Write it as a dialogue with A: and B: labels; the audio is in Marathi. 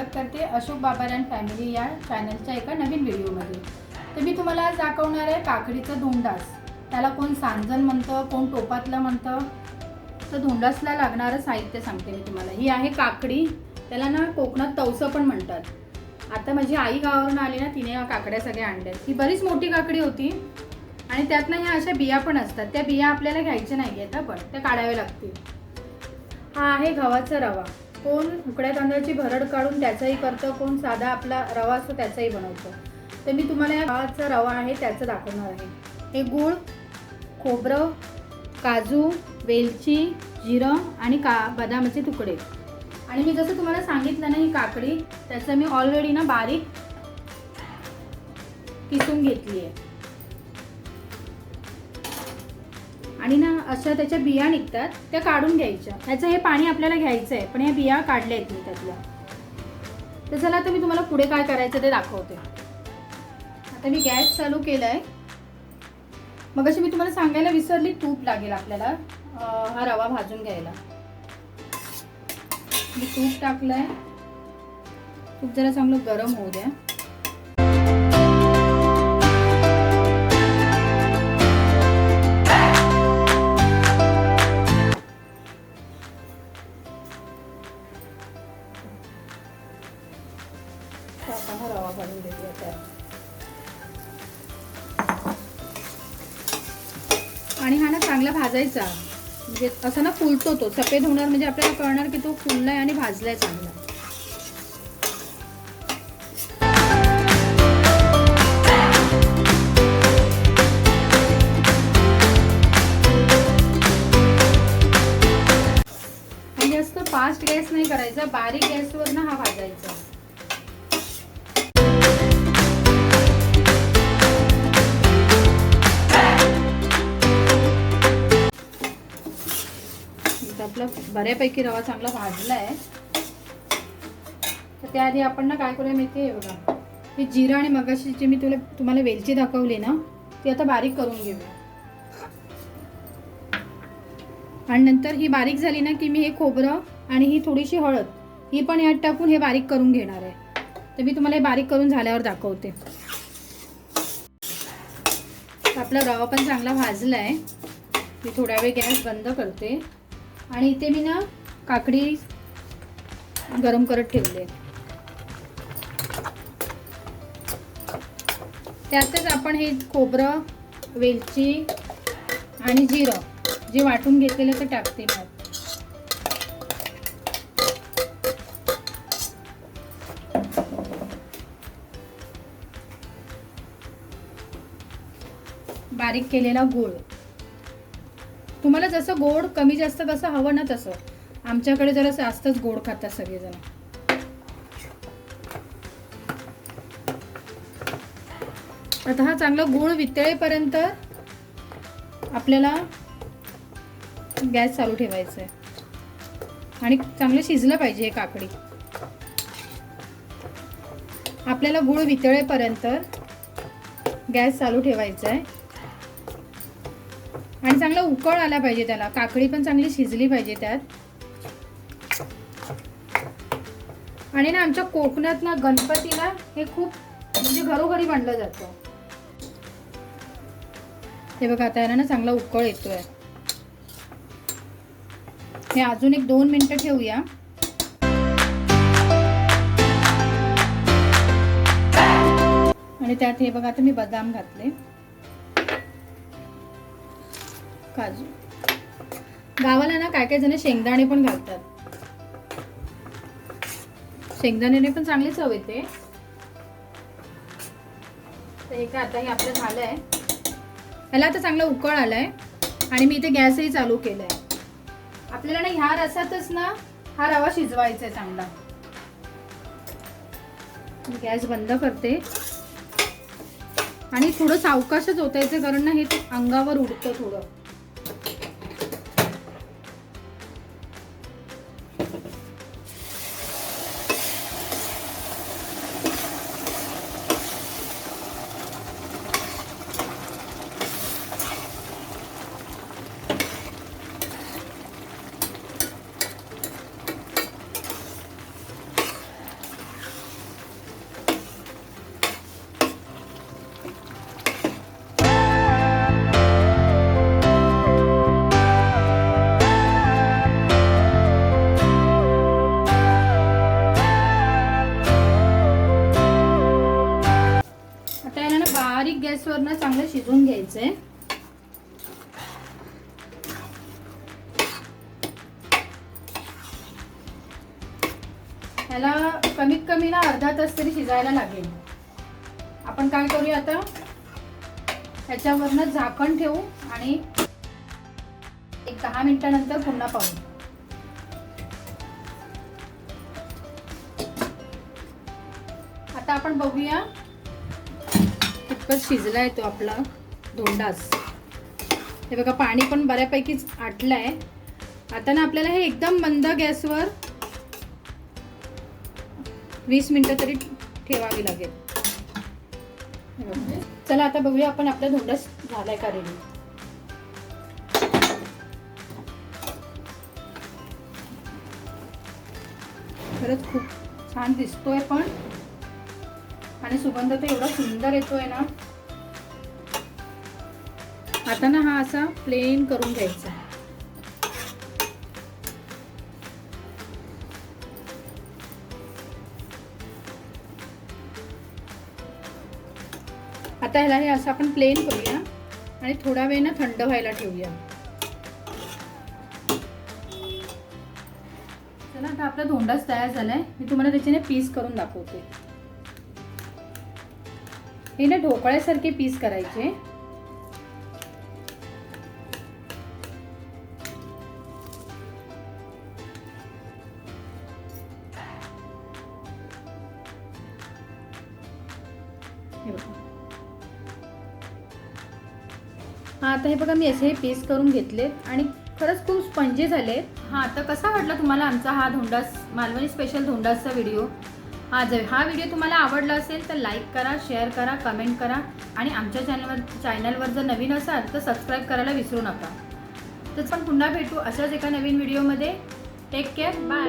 A: स्वागत करते अशोक बाबारान फॅमिली या चॅनलच्या एका नवीन व्हिडिओमध्ये तर मी तुम्हाला आज दाखवणार आहे काकडीचं धोंडास. त्याला कोण सांजन म्हणतं कोण टोपातलं म्हणतं. तर धोंडासला लागणारं साहित्य सांगते मी तुम्हाला. ही आहे काकडी. त्याला ना कोकणात तवसं पण म्हणतात. आता माझी आई गावावरून आली ना तिने या काकड्या सगळ्या आणल्या ही बरीच मोठी काकडी होती. आणि त्यातनं ह्या अशा बिया पण असतात. त्या बिया आपल्याला घ्यायच्या नाही आहेत पण त्या काढाव्या लागतील. हा आहे गव्हाचा रवा. कोण उकड्या तांदळाची भरड काढून त्याचाही करतं कोण साधा आपला रवा असतो त्याचाही बनवतं. तर मी तुम्हाला या गव्हाचा रवा आहे त्याचं दाखवणार आहे. हे गूळ खोबरं काजू वेलची जिरं आणि का बदामाचे तुकडे. आणि मी जसं तुम्हाला सांगितलं ना ही काकडी त्याचं मी ऑलरेडी ना बारीक किसून घेतली आहे अशा त्याच्या बिया निघतात त्या काढून घ्यायच्या. ह्याचं हे पाणी आपल्याला घ्यायचं आहे पण ह्या बिया काढल्या आहेत मी त्यातल्या. तर चला आता मी तुम्हाला पुढे काय करायचं ते दाखवते. आता मी गॅस चालू केला आहे मग अशी मी तुम्हाला सांगायला विसरली तूप लागेल आपल्याला हा रवा भाजून घ्यायला. मी तूप टाकलं आहे तूप जरा चांगलं गरम होऊ द्या. चांगला भाजायचा. म्हणजे असं ना फुलतो तो. सफेद होणार म्हणजे आपल्याला कळणार की तो फुललाय आणि भाजलाय चांगला. आणि जास्त फास्ट गॅस नाही करायचा. बारीक गॅसवर ना हा भाजायचा. आपला बऱ्यापैकी रवा चांगला भाजला आहे. तर त्याआधी आपण ना काय करूया माहिती आहे बघा. हे जिरं आणि मगाशी जी मी तुला तुम्हाला वेलची दाखवली ना ती आता बारीक करून घेऊया. आणि नंतर ही बारीक झाली ना की मी हे खोबरं आणि ही थोडीशी हळद ही पण यात टाकून हे बारीक करून घेणार आहे. तर मी तुम्हाला हे बारीक करून झाल्यावर दाखवते. आपला रवा पण चांगला भाजला आहे मी थोड्या वेळ गॅस बंद करते. आणि इथे मी ना काकडी गरम करत ठेवले त्यातच आपण हे खोबरं वेलची आणि जिरं जे वाटून घेतलेलं ते टाकते मग बारीक केलेला गूळ. तुम्हाला जसं गोड कमी जास्त कसं हवं ना तसं. आमच्याकडे जरा जास्तच गोड खातात सगळेजण. आता हा चांगला गूळ वितळेपर्यंत आपल्याला गॅस चालू ठेवायचा आहे आणि चांगलं शिजलं पाहिजे हे काकडी. आपल्याला गूळ वितळेपर्यंत गॅस चालू ठेवायचा आहे आणि चांगला उकळ आला पाहिजे त्याला. काकडी पण चांगली शिजली पाहिजे त्यात. आणि ना आमच्या कोकणात ना गणपतीला हे खूप म्हणजे घरोघरी बनलं जातं. हे बघा आता याला ना चांगला उकळ येतोय. हे अजून एक दोन मिनिटं ठेवूया. आणि त्यात हे बघा आता मी बदाम घातले. काजू. गावाला ना काय काय जण शेंगदाणे पण घालतात. शेंगदाण्याने पण चांगली चव येते. तर हे काय आता हे आपलं झालंय. ह्याला आता चांगला उकळ आलाय आणि मी इथे गॅसही चालू केलाय. आपल्याला ना ह्या रसातच ना हा रवा शिजवायचा आहे चांगला. गॅस बंद करते. आणि थोडं सावकाशच होतायचं कारण ना हे अंगावर उडतं थोडं. बारीक गॅसवरनं चांगलं शिजून घ्यायचं आहे ह्याला कमीत कमी ना अर्धा तास तरी शिजायला लागेल. आपण काय करूया आता? ह्याच्यावरनं झाकण ठेवू आणि एक दहा मिनिटानंतर पुन्हा पाहू. आता आपण बघूया कितपत शिजला आहे तो आपला धोंडाच. हे बघा पाणी पण बऱ्यापैकीच आटलं आहे आता ना आपल्याला हे एकदम मंद गॅसवर वीस मिनटं तरी ठेवावी लागेल. चला आता बघूया आपण आपला धोंडाच झालाय का रेडी खरंच खूप छान दिसतोय पण. आणि सुगंध तर एवढा सुंदर येतोय ना. आता ना हा असा प्लेन करून घ्यायचा आता ह्याला हे असं आपण प्लेन करूया आणि थोडा वेळ ना थंड व्हायला ठेवूया. चला आता आपला धोंडाच तयार झालाय. मी तुम्हाला त्याच्याने पीस करून दाखवते. हे ना ढोकळ्यासारखे पीस करायचे. हा आता हे बघा मी असे हे पीस करून घेतले आणि खरंच खूप स्पंजी झाले. हा आता कसा वाटला तुम्हाला आमचा हा धोंडास मालवणी स्पेशल धोंडासचा व्हिडिओ हा जर हा व्हिडिओ तुम्हाला आवडला असेल तर लाईक करा शेअर करा कमेंट करा आणि आमच्या चॅनलवर चॅनलवर जर नवीन असाल तर सबस्क्राईब करायला विसरू नका. तर पण पुन्हा भेटू अशाच एका नवीन व्हिडिओमध्ये. Take care bye